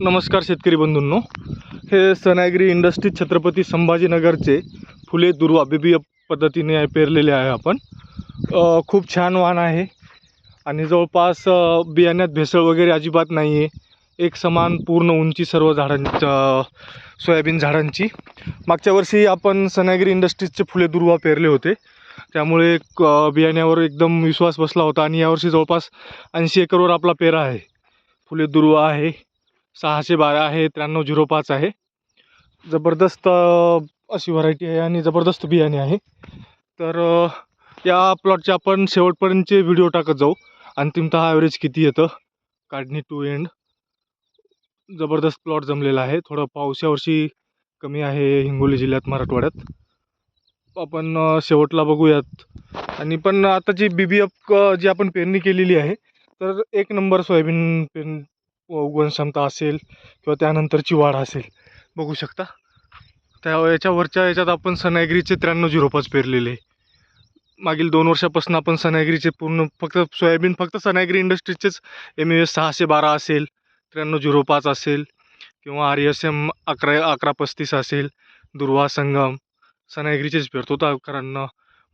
नमस्कार शेतकरी बंधूंनो. हे सनागिरी इंडस्ट्री छत्रपती संभाजीनगरचे फुले दुर्वा बिबीय पद्धतीने पेरलेले आहे आपण. खूप छान वाण आहे आणि जवळपास बियाण्यात भेसळ वगैरे अजिबात नाही आहे एक समान पूर्ण उंची सर्व झाडांच्या सोयाबीन झाडांची. मागच्या वर्षी आपण सनागिरी इंडस्ट्रीजचे फुले दुर्वा पेरले होते. त्यामुळे बियाण्यावर एकदम विश्वास बसला होता आणि यावर्षी जवळपास ऐंशी एकरवर आपला पेरा आहे. फुले दुर्वा आहे. सहाशे बारा आहे त्र्याण्णव झिरो पाच आहे. जबरदस्त अशी व्हरायटी आहे आणि जबरदस्त बियाणे आहे. तर या प्लॉटचे आपण शेवटपर्यंतचे व्हिडिओ टाकत जाऊ. अंतिमतः ॲव्हरेज किती येतं? काढणी टू एंड जबरदस्त प्लॉट जमलेला आहे. थोडं पाऊस यावर्षी कमी आहे हिंगोली जिल्ह्यात मराठवाड्यात. आपण शेवटला बघूयात. आणि पण आता जी बी बी एफ जी आपण पेरणी केलेली आहे तर एक नंबर सोयाबीन पेर उगवण क्षमता असेल किंवा त्यानंतरची वाढ असेल. बघू शकता. त्या याच्यावरच्या याच्यात आपण सनायगिरीचे त्र्याण्णव झिरो पाच पेरलेले मागील दोन वर्षापासून आपण सनायगिरीचे पूर्ण फक्त सोयाबीन फक्त सनायगिरी इंडस्ट्रीचेच एम एस सहाशे बारा असेल त्र्याण्णव झिरो पाच असेल किंवा आर एस एम अकरा अकरा पस्तीस असेल दुर्वा संगम सनायगिरीचेच पेरतो तर कारण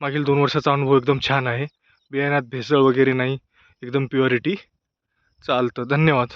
मागील दोन वर्षाचा अनुभव एकदम छान आहे. बियाण्यात भेसळ वगैरे नाही. एकदम प्युअरिटी चालतं. धन्यवाद.